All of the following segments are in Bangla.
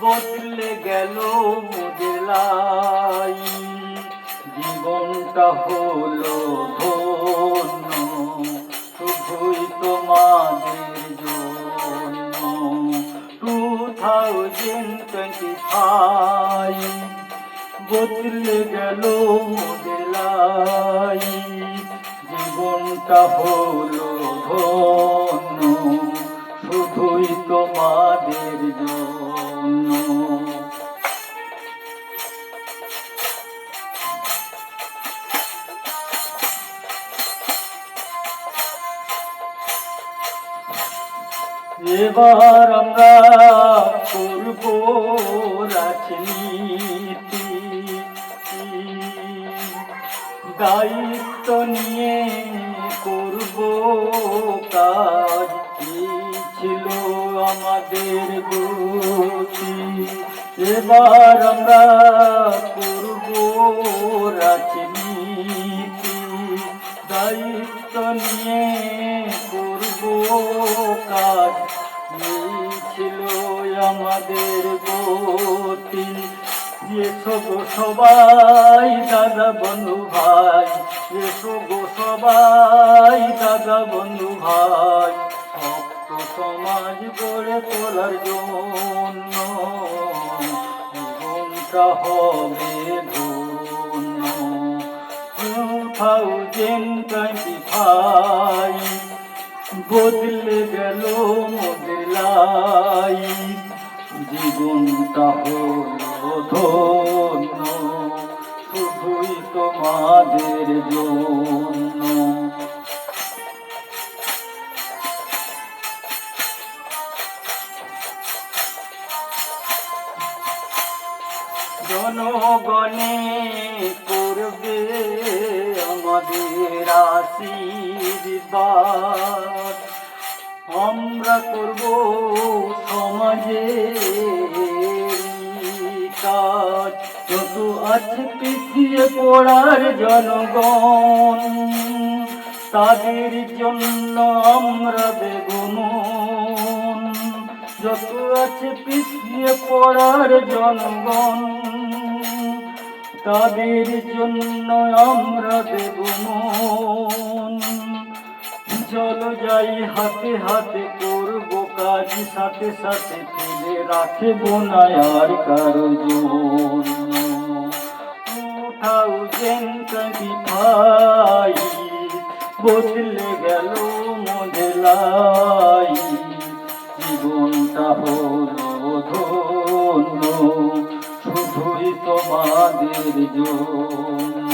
বদলে গেল মোদেলাই। জীবনটা হলো ধন্য, শুধুই তোমাদের জন্য। টু থাউজেন্ড টোয়েন্টি ফাইভ বদলে গেল মোদেলাই। জীবনটা হলো ধন্য। তোমাদের জন্য। এবার আমরা করব রাজনীতি। দায়িত্ব নিয়ে করব কাজ ছিল? আমাদের গতি এবার আমরা করব রাজনীতি। দায়িত্ব নিয়ে করব কাজ। ছিল আমাদের গতি। এসো গো সবাই দাদা বন্ধু ভাই। এসো গো সবাই দাদা বন্ধু ভাই। সমাজ গড়ে তোলার জন্য জীবনটা হবে ধন্য টু থাউজেন্ড টোয়েন্টি ফাইভ বদলে গেল মোদের লাইফ জীবনটা হলো ধন্য, শুধুই তোমাদের জন্য। জনগণে করবে আমাদের আশীর্বাদ। আমরা করব সমাজে কাজ যত আছে পিছিয়ে পড়ার জনগণ, তাদের জন্য আমরা বেগুন যত আছে পিছিয়ে পড়ার জনগণ, তাদের জন্য আমরা দেব চলো যাই হাতে হাতে করব কাজ, সাথে সাথে ফেলে রাখব না আর কারও থাউজেন্ড টোয়েন্টি ফাইভ বদলে গেল মোদেলাই তোমাদের জন্য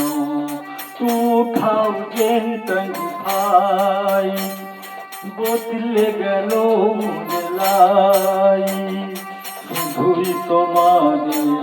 টু থাউজেন্ড টোয়েন্টি ফাইভ বদলে গেল মোদেলাই শুধুই তোমাদের